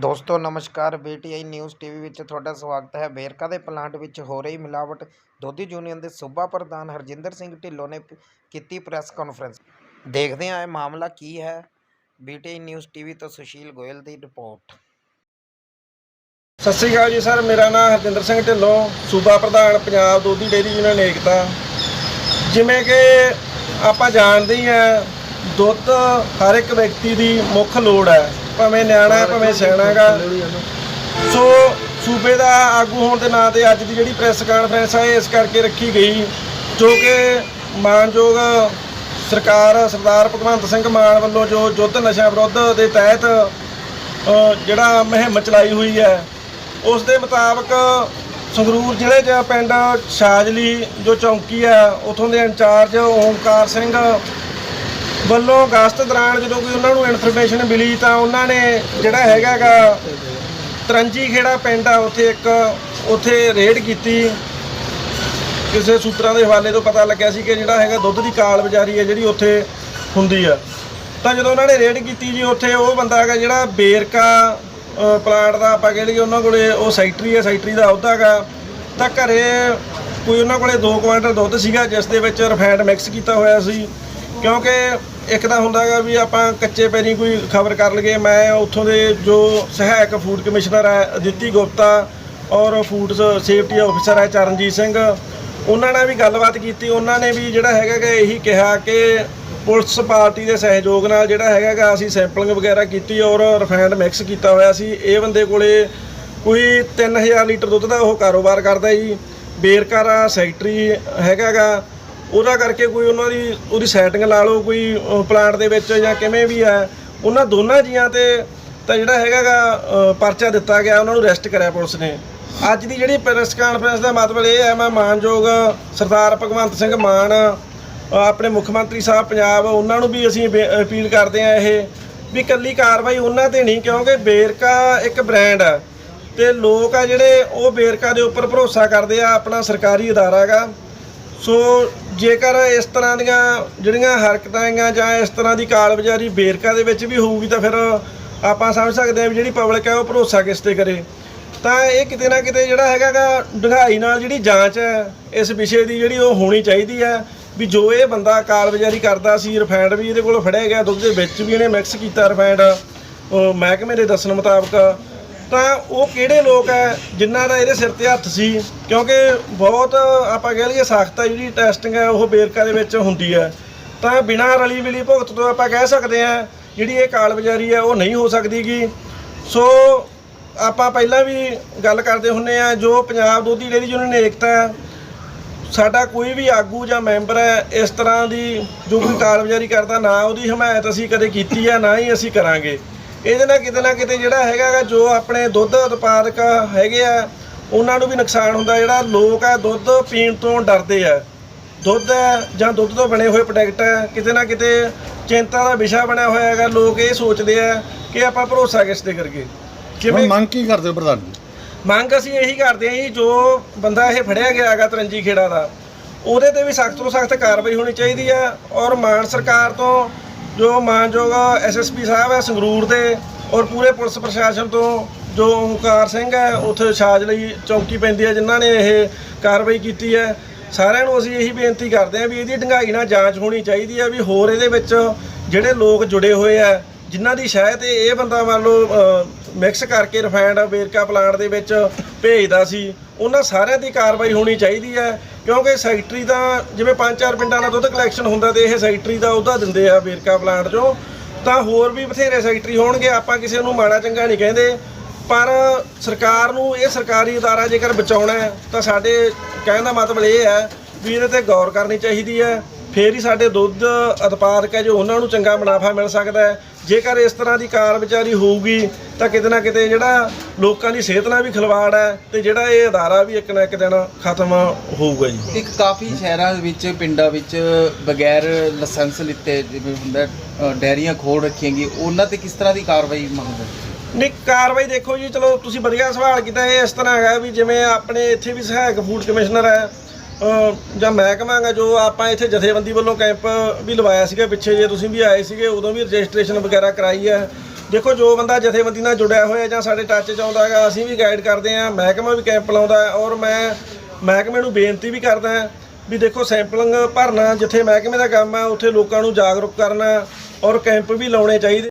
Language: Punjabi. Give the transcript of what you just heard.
ਦੋਸਤੋ, ਨਮਸਕਾਰ। ਬੀਟੀਆਈ ਨਿਊਜ਼ ਟੀਵੀ ਵਿੱਚ ਤੁਹਾਡਾ ਸਵਾਗਤ ਹੈ। ਵੇਰਕਾ ਦੇ ਪਲਾਂਟ ਵਿੱਚ ਹੋ ਰਹੀ ਮਿਲਾਵਟ ਦੋਧੀ ਯੂਨੀਅਨ ਦੇ ਸੂਬਾ ਪ੍ਰਧਾਨ ਹਰਜਿੰਦਰ ਸਿੰਘ ਢਿੱਲੋਂ ਨੇ ਕੀਤੀ ਪ੍ਰੈਸ ਕਾਨਫਰੰਸ। ਦੇਖਦੇ ਹਾਂ ਇਹ ਮਾਮਲਾ ਕੀ ਹੈ। ਬੀਟੀਆਈ ਨਿਊਜ਼ ਟੀਵੀ ਤੋਂ ਸੁਸ਼ੀਲ ਗੋਇਲ ਦੀ ਰਿਪੋਰਟ। ਸਤਿ ਸ਼੍ਰੀ ਅਕਾਲ ਜੀ ਸਰ, ਮੇਰਾ ਨਾਮ ਹਰਜਿੰਦਰ ਸਿੰਘ ਢਿੱਲੋਂ, ਸੂਬਾ ਪ੍ਰਧਾਨ ਪੰਜਾਬ ਦੁੱਧੀ ਡੇਅਰੀ ਯੂਨੀਅਨ ਏਕਤਾ। ਜਿਵੇਂ ਕਿ ਆਪਾਂ ਜਾਣਦੇ ਹੀ ਆ ਦੁੱਧ ਹਰ ਇੱਕ ਵਿਅਕਤੀ ਦੀ ਮੁੱਖ ਲੋੜ ਹੈ। ਭਾਵੇਂ ਨਿਆਣਾ ਹੈ, ਭਾਵੇਂ ਸਿਆਣਾ ਹੈਗਾ। ਸੋ ਸੂਬੇ ਦਾ ਆਗੂ ਹੋਣ ਦੇ ਨਾਂ ਤੇ ਅੱਜ ਦੀ ਜਿਹੜੀ ਪ੍ਰੈਸ ਕਾਨਫਰੰਸ ਹੈ ਇਸ ਕਰਕੇ ਰੱਖੀ ਗਈ, ਜੋ ਕਿ ਮਾਨਯੋਗ ਸਰਕਾਰ ਸਰਦਾਰ ਭਗਵੰਤ ਸਿੰਘ ਮਾਨ ਵੱਲੋਂ ਜੋ ਯੁੱਧ ਨਸ਼ਾ ਵਿਰੁੱਧ ਦੇ ਤਹਿਤ ਜਿਹੜਾ ਮੁਹਿੰਮ ਚਲਾਈ ਹੋਈ ਹੈ, ਉਸ ਦੇ ਮੁਤਾਬਕ ਸੰਗਰੂਰ ਜ਼ਿਲ੍ਹੇ 'ਚ ਪਿੰਡ ਸ਼ਾਜਲੀ, ਜੋ ਚੌਂਕੀ ਹੈ, ਉਥੋਂ ਦੇ ਇੰਚਾਰਜ ਓਮਕਾਰ ਸਿੰਘ ਵੱਲੋਂ ਅਗਸਤ ਦੌਰਾਨ ਜਦੋਂ ਕੋਈ ਉਹਨਾਂ ਨੂੰ ਇਨਫੋਰਮੇਸ਼ਨ ਮਿਲੀ ਤਾਂ ਉਹਨਾਂ ਨੇ ਜਿਹੜਾ ਹੈਗਾਗਾ ਤਰੰਜੀ ਖੇੜਾ ਪਿੰਡ ਆ ਉੱਥੇ ਇੱਕ ਉੱਥੇ ਰੇਡ ਕੀਤੀ। ਕਿਸੇ ਸੂਤਰਾਂ ਦੇ ਹਵਾਲੇ ਤੋਂ ਪਤਾ ਲੱਗਿਆ ਸੀ ਕਿ ਜਿਹੜਾ ਹੈਗਾ ਦੁੱਧ ਦੀ ਕਾਲ ਬਾਜ਼ਾਰੀ ਹੈ ਜਿਹੜੀ ਉੱਥੇ ਹੁੰਦੀ ਆ। ਤਾਂ ਜਦੋਂ ਉਹਨਾਂ ਨੇ ਰੇਡ ਕੀਤੀ ਜੀ ਉੱਥੇ ਉਹ ਬੰਦਾ ਹੈਗਾ ਜਿਹੜਾ ਬੇਰਕਾ ਅ, ਪਲਾਂਟ ਦਾ ਆਪਾਂ ਕਹਿ ਲਈਏ ਉਹਨਾਂ ਕੋਲੇ ਉਹ ਸੈਕਟਰੀ ਹੈ ਸੈਕਟਰੀ ਦਾ ਅਹੁਦਾ ਹੈਗਾ। ਤਾਂ ਘਰੇ ਕੋਈ ਉਹਨਾਂ ਕੋਲੇ 2 ਕੁਇੰਟਲ ਦੁੱਧ ਸੀਗਾ ਜਿਸ ਦੇ ਵਿੱਚ ਰਿਫਾਈਨਡ ਮਿਕਸ ਕੀਤਾ ਹੋਇਆ ਸੀ। ਕਿਉਂਕਿ ਇੱਕ ਤਾਂ ਹੁੰਦਾ ਹੈਗਾ ਵੀ ਆਪਾਂ ਕੱਚੇ ਪੈਰੀ ਕੋਈ ਖਬਰ ਕਰ ਲਈਏ, ਮੈਂ ਉੱਥੋਂ ਦੇ ਜੋ ਸਹਾਇਕ ਫੂਡ ਕਮਿਸ਼ਨਰ ਹੈ, ਅਦਿੱਤੀ ਗੁਪਤਾ ਔਰ ਫੂਡ ਸੇਫਟੀ ਆਫਿਸਰ ਹੈ, ਚਰਨਜੀਤ ਸਿੰਘ, ਉਹਨਾਂ ਨਾਲ ਵੀ ਗੱਲਬਾਤ ਕੀਤੀ। ਉਹਨਾਂ ਨੇ ਵੀ ਜਿਹੜਾ ਹੈਗਾ ਗਾ ਇਹੀ ਕਿਹਾ ਕਿ ਪੁਲਿਸ ਪਾਰਟੀ ਦੇ ਸਹਿਯੋਗ ਨਾਲ ਜਿਹੜਾ ਹੈਗਾ ਗਾ ਅਸੀਂ ਸੈਂਪਲਿੰਗ ਵਗੈਰਾ ਕੀਤੀ ਔਰ ਰਿਫਾਈਨਡ ਮਿਕਸ ਕੀਤਾ ਹੋਇਆ ਸੀ। ਇਹ ਬੰਦੇ ਕੋਲੇ ਕੋਈ 3000 ਲੀਟਰ ਦੁੱਧ ਦਾ ਉਹ ਕਾਰੋਬਾਰ ਕਰਦਾ ਜੀ। ਬੇਰਕਾਰਾ ਸੈਕਟਰੀ ਹੈਗਾ ਗਾ। ਉਹਦਾ ਕਰਕੇ ਕੋਈ ਉਹਨਾਂ ਦੀ, ਉਹਦੀ ਸੈਟਿੰਗ ਲਾ ਲਓ, ਕੋਈ ਪਲਾਂਟ ਦੇ ਵਿੱਚ ਜਾਂ ਕਿਵੇਂ ਵੀ ਹੈ, ਉਹਨਾਂ ਦੋਨਾਂ ਜੀਆਂ ਤੇ ਤਾਂ ਜਿਹੜਾ ਹੈਗਾ ਗਾ ਪਰਚਾ ਦਿੱਤਾ ਗਿਆ, ਉਹਨਾਂ ਨੂੰ ਅਰੈਸਟ ਕਰਿਆ ਪੁਲਿਸ ਨੇ। ਅੱਜ ਦੀ ਜਿਹੜੀ ਪ੍ਰੈਸ ਕਾਨਫਰੰਸ ਦਾ ਮਤਲਬ ਇਹ ਹੈ, ਮੈਂ ਮਾਨਯੋਗ ਸਰਦਾਰ ਭਗਵੰਤ ਸਿੰਘ ਮਾਨ, ਆਪਣੇ ਮੁੱਖ ਮੰਤਰੀ ਸਾਹਿਬ ਪੰਜਾਬ, ਉਹਨਾਂ ਨੂੰ ਵੀ ਅਸੀਂ ਬੇ- ਅਪੀਲ ਕਰਦੇ ਆ ਇਹ, ਵੀ ਕੱਲੀ ਕਾਰਵਾਈ ਉਹਨਾਂ ਤੇ ਨਹੀਂ, ਕਿਉਂਕਿ ਬੇਰਕਾ ਇੱਕ ਬ੍ਰਾਂਡ ਹੈ। ਤੇ ਲੋਕ ਆ ਜਿਹੜੇ, ਉਹ ਬੇਰਕਾ ਦੇ ਉੱਪਰ ਭਰੋਸਾ ਕਰਦੇ ਆ, ਆਪਣਾ ਸਰਕਾਰੀ ਅਦਾਰਾ ਹੈਗਾ ਸੋ ਜੇਕਰ ਇਸ ਤਰ੍ਹਾਂ ਦੀਆਂ ਜਿਹੜੀਆਂ ਹਰਕਤਾਂ ਹੈਗੀਆਂ ਜਾਂ ਇਸ ਤਰ੍ਹਾਂ ਦੀ ਕਾਲਬਾਜ਼ਾਰੀ ਬੇਰਕਾ ਦੇ ਵਿੱਚ ਵੀ ਹੋਊਗੀ ਤਾਂ ਫਿਰ ਆਪਾਂ ਸਮਝ ਸਕਦੇ ਹਾਂ ਵੀ ਜਿਹੜੀ ਪਬਲਿਕ ਹੈ ਉਹ ਭਰੋਸਾ ਕਿਸ ਤੇ ਕਰੇ। ਤਾਂ ਇਹ ਕਿਤੇ ਨਾ ਕਿਤੇ ਜਿਹੜਾ ਹੈਗਾਗਾ ਡੂੰਘਾਈ ਨਾਲ ਜਿਹੜੀ ਜਾਂਚ ਹੈ, ਇਸ ਵਿਸ਼ੇ ਦੀ ਜਿਹੜੀ ਉਹ ਹੋਣੀ ਚਾਹੀਦੀ ਹੈ ਵੀ ਜੋ ਇਹ ਬੰਦਾ ਕਾਲਬਾਜ਼ਾਰੀ ਕਰਦਾ ਸੀ ਰਿਫਾਈਨਡ ਵੀ ਇਹਦੇ ਕੋਲ ਫੜਿਆ ਗਿਆ, ਦੁੱਧ ਦੇ ਵਿੱਚ ਵੀ ਇਹਨੇ ਮਿਕਸ ਕੀਤਾ ਰਿਫਾਈਨਡ ਉਹ ਮਹਿਕਮੇ ਦੇ ਦੱਸਣ ਮੁਤਾਬਕ ਤਾਂ ਉਹ ਕਿਹੜੇ ਲੋਕ ਹੈ ਜਿਨ੍ਹਾਂ ਦਾ ਇਹਦੇ ਸਿਰ ਤੇ ਹੱਥ ਸੀ? ਕਿਉਂਕਿ ਬਹੁਤ ਆਪਾਂ ਕਹਿ ਲਈਏ ਸਖਤ ਹੈ, ਜਿਹੜੀ ਟੈਸਟਿੰਗ ਹੈ, ਉਹ ਬੇਰਕਾ ਦੇ ਵਿੱਚ ਹੁੰਦੀ ਹੈ। ਤਾਂ ਬਿਨਾਂ ਰਲੀ ਮਿਲੀ ਭੁਗਤ ਤੋਂ ਆਪਾਂ ਕਹਿ ਸਕਦੇ ਹਾਂ, ਜਿਹੜੀ ਇਹ ਕਾਲਬਾਜ਼ਾਰੀ ਹੈ, ਉਹ ਨਹੀਂ ਹੋ ਸਕਦੀਗੀ। ਸੋ ਆਪਾਂ ਪਹਿਲਾਂ ਵੀ ਗੱਲ ਕਰਦੇ ਹੁੰਨੇ ਆ ਜੋ ਪੰਜਾਬ ਦੁੱਧੀ ਡੇਅਰੀ ਯੂਨੀਅਨ ਏਕਤਾ ਹੈ, ਸਾਡਾ ਕੋਈ ਵੀ ਆਗੂ ਜਾਂ ਮੈਂਬਰ ਹੈ, ਇਸ ਤਰ੍ਹਾਂ ਦੀ ਜੋ ਕੋਈ ਕਾਰਗੁਜ਼ਾਰੀ ਕਰਦਾ, ਨਾ ਉਹਦੀ ਹਮਾਇਤ ਅਸੀਂ ਕਦੇ ਕੀਤੀ ਹੈ, ਨਾ ਹੀ ਅਸੀਂ ਕਰਾਂਗੇ। ਇਹਦੇ ਨਾਲ ਕਿਤੇ ਨਾ ਕਿਤੇ ਜਿਹੜਾ ਹੈਗਾ ਜੋ ਆਪਣੇ ਦੁੱਧ ਉਤਪਾਦਕ ਹੈਗੇ ਆ ਉਹਨਾਂ ਨੂੰ ਵੀ ਨੁਕਸਾਨ ਹੁੰਦਾ। ਜਿਹੜਾ ਲੋਕ ਆ ਦੁੱਧ ਪੀਣ ਤੋਂ ਡਰਦੇ ਆ। ਦੁੱਧ ਜਾਂ ਦੁੱਧ ਤੋਂ ਬਣੇ ਹੋਏ ਪ੍ਰੋਡਕਟ ਕਿਤੇ ਨਾ ਕਿਤੇ ਚਿੰਤਾ ਦਾ ਵਿਸ਼ਾ ਬਣਿਆ ਹੋਇਆ ਹੈਗਾ। ਲੋਕ ਇਹ ਸੋਚਦੇ ਆ ਕਿ ਆਪਾਂ ਭਰੋਸਾ ਕਿਸ ਤੇ ਕਰੀਏ? ਜਿਵੇਂ ਮੰਗ ਕੀ ਕਰਦੇ ਹੋ ਪ੍ਰਧਾਨ ਜੀ? ਮੰਗ ਅਸੀਂ ਇਹੀ ਕਰਦੇ ਹਾਂ ਜੀ ਜੋ ਬੰਦਾ ਇਹ ਫੜਿਆ ਗਿਆ ਹੈਗਾ ਤਰੰਜੀ ਖੇੜਾ ਦਾ ਉਹਦੇ ਤੇ ਵੀ ਸਖਤ ਤੋਂ ਸਖਤ ਕਾਰਵਾਈ ਹੋਣੀ ਚਾਹੀਦੀ ਹੈ ਔਰ ਮਾਨ ਸਰਕਾਰ ਤੋਂ ਜੋ ਮਾਨਯੋਗ ਐਸਐਸਪੀ ਸਾਹਿਬ ਹੈ ਸੰਗਰੂਰ ਦੇ ਔਰ ਪੂਰੇ ਪੁਲਿਸ ਪ੍ਰਸ਼ਾਸਨ ਤੋਂ ਜੋ ਓਮਕਾਰ ਸਿੰਘ ਹੈ, ਉੱਥੇ ਛਾਜ ਲਈ ਚੌਕੀ ਪੈਂਦੀ ਹੈ, ਜਿਨ੍ਹਾਂ ਨੇ ਇਹ ਕਾਰਵਾਈ ਕੀਤੀ ਹੈ। ਸਾਰਿਆਂ ਨੂੰ ਅਸੀਂ ਇਹੀ ਬੇਨਤੀ ਕਰਦੇ ਹਾਂ ਵੀ ਇਹਦੀ ਢੰਗਾਈ ਨਾਲ ਜਾਂਚ ਹੋਣੀ ਚਾਹੀਦੀ ਹੈ ਵੀ ਹੋਰ ਇਹਦੇ ਵਿੱਚ ਜਿਹੜੇ ਲੋਕ ਜੁੜੇ ਹੋਏ ਆ, ਜਿਨ੍ਹਾਂ ਦੀ ਸ਼ਾਇਦ ਇਹ ਇਹ ਬੰਦਾ ਮੰਨ ਲਓ ਮਿਕਸ ਕਰਕੇ ਰਿਫਾਈਨਡ ਵੇਰਕਾ ਪਲਾਂਟ ਦੇ ਵਿੱਚ ਭੇਜਦਾ ਸੀ ਉਹਨਾਂ ਸਾਰਿਆਂ ਦੀ ਕਾਰਵਾਈ ਹੋਣੀ ਚਾਹੀਦੀ ਹੈ, ਕਿਉਂਕਿ ਸੈਕਟਰੀ ਦਾ ਜਿਵੇਂ ਪੰਜ ਚਾਰ ਪਿੰਡਾਂ ਦਾ ਦੁੱਧ ਕਲੈਕਸ਼ਨ ਹੁੰਦਾ ਤੇ ਇਹ ਸੈਕਟਰੀ ਦਾ ਉਹਦਾ ਦਿੰਦੇ ਆ ਵੇਰਕਾ ਪਲਾਂਟ 'ਚੋਂ, ਤਾਂ ਹੋਰ ਵੀ ਬਥੇਰੇ ਸੈਕਟਰੀ ਹੋਣਗੇ, ਆਪਾਂ ਕਿਸੇ ਨੂੰ ਮਾੜਾ ਚੰਗਾ ਨਹੀਂ ਕਹਿੰਦੇ, ਪਰ ਸਰਕਾਰ ਨੂੰ ਇਹ ਸਰਕਾਰੀ ਅਦਾਰਾ ਜੇਕਰ ਬਚਾਉਣਾ ਹੈ, ਤਾਂ ਸਾਡੇ ਕਹਿਣ ਦਾ ਮਤਲਬ ਇਹ ਹੈ ਵੀ ਇਹਦੇ ਤੇ ਗੌਰ ਕਰਨੀ ਚਾਹੀਦੀ ਹੈ। ਫੇਰ ਹੀ ਸਾਡੇ ਦੁੱਧ ਉਤਪਾਦਕ ਹੈ ਜੋ ਉਹਨਾਂ ਨੂੰ ਚੰਗਾ ਮੁਨਾਫਾ ਮਿਲ ਸਕਦਾ ਹੈ। ਜੇਕਰ ਇਸ ਤਰ੍ਹਾਂ ਦੀ ਕਾਰਗੁਜ਼ਾਰੀ ਹੋਊਗੀ ਤਾਂ ਕਿਤੇ ਨਾ ਕਿਤੇ ਜਿਹੜਾ ਲੋਕਾਂ ਦੀ ਸਿਹਤ ਨਾਲ ਵੀ ਖਿਲਵਾੜ ਹੈ ਤੇ ਜਿਹੜਾ ਇਹ ਅਦਾਰਾ ਵੀ ਇੱਕ ਨਾ ਇੱਕ ਦਿਨ ਖਤਮ ਹੋਊਗਾ ਜੀ। ਇੱਕ ਕਾਫੀ ਸ਼ਹਿਰਾਂ ਵਿੱਚ ਪਿੰਡਾਂ ਵਿੱਚ ਬਗੈਰ ਲਾਇਸੈਂਸ ਲਿੱਤੇ ਜਿਵੇਂ ਹੁੰਦਾ ਡੈਰੀਆਂ ਖੋਲ ਰੱਖੀਆਂ ਗਈ ਉਹਨਾਂ ਤੇ ਕਿਸ ਤਰ੍ਹਾਂ ਦੀ ਕਾਰਵਾਈ ਮੰਗਦੇ ਨਹੀਂ ਕਾਰਵਾਈ ਦੇਖੋ ਜੀ ਚਲੋ ਤੁਸੀਂ ਵਧੀਆ ਸਵਾਲ ਕੀਤਾ ਇਹ ਇਸ ਤਰ੍ਹਾਂ ਹੈਗਾ ਵੀ ਜਿਵੇਂ ਆਪਣੇ ਇੱਥੇ ਵੀ ਸਹਾਇਕ ਫੂਡ ਕਮਿਸ਼ਨਰ ਹੈ ਜਾਂ ਮਹਿਕਮਾ ਗਾ ਜੋ ਆਪਾਂ ਇੱਥੇ ਜਥੇਬੰਦੀ ਵੱਲੋਂ ਕੈਂਪ ਵੀ ਲਵਾਇਆ ਸੀਗਾ ਪਿੱਛੇ ਜੇ ਤੁਸੀਂ ਵੀ ਆਏ ਸੀਗੇ, ਉਦੋਂ ਵੀ ਰਜਿਸਟ੍ਰੇਸ਼ਨ ਵਗੈਰਾ ਕਰਾਈ ਹੈ ਦੇਖੋ, ਜੋ ਬੰਦਾ ਜਥੇਬੰਦੀ ਨਾਲ ਜੁੜਿਆ ਹੋਇਆ ਜਾਂ ਸਾਡੇ ਟੱਚ 'ਚ ਆਉਂਦਾ ਹੈਗਾ, ਅਸੀਂ ਵੀ ਗਾਈਡ ਕਰਦੇ ਹਾਂ, ਮਹਿਕਮਾ ਵੀ ਕੈਂਪ ਲਾਉਂਦਾ ਔਰ ਮੈਂ ਮਹਿਕਮੇ ਨੂੰ ਬੇਨਤੀ ਵੀ ਕਰਦਾ ਵੀ ਦੇਖੋ, ਸੈਂਪਲਿੰਗ ਭਰਨਾ ਜਿੱਥੇ ਮਹਿਕਮੇ ਦਾ ਕੰਮ ਹੈ, ਉੱਥੇ ਲੋਕਾਂ ਨੂੰ ਜਾਗਰੂਕ ਕਰਨਾ ਔਰ ਕੈਂਪ ਵੀ ਲਾਉਣੇ ਚਾਹੀਦੇ।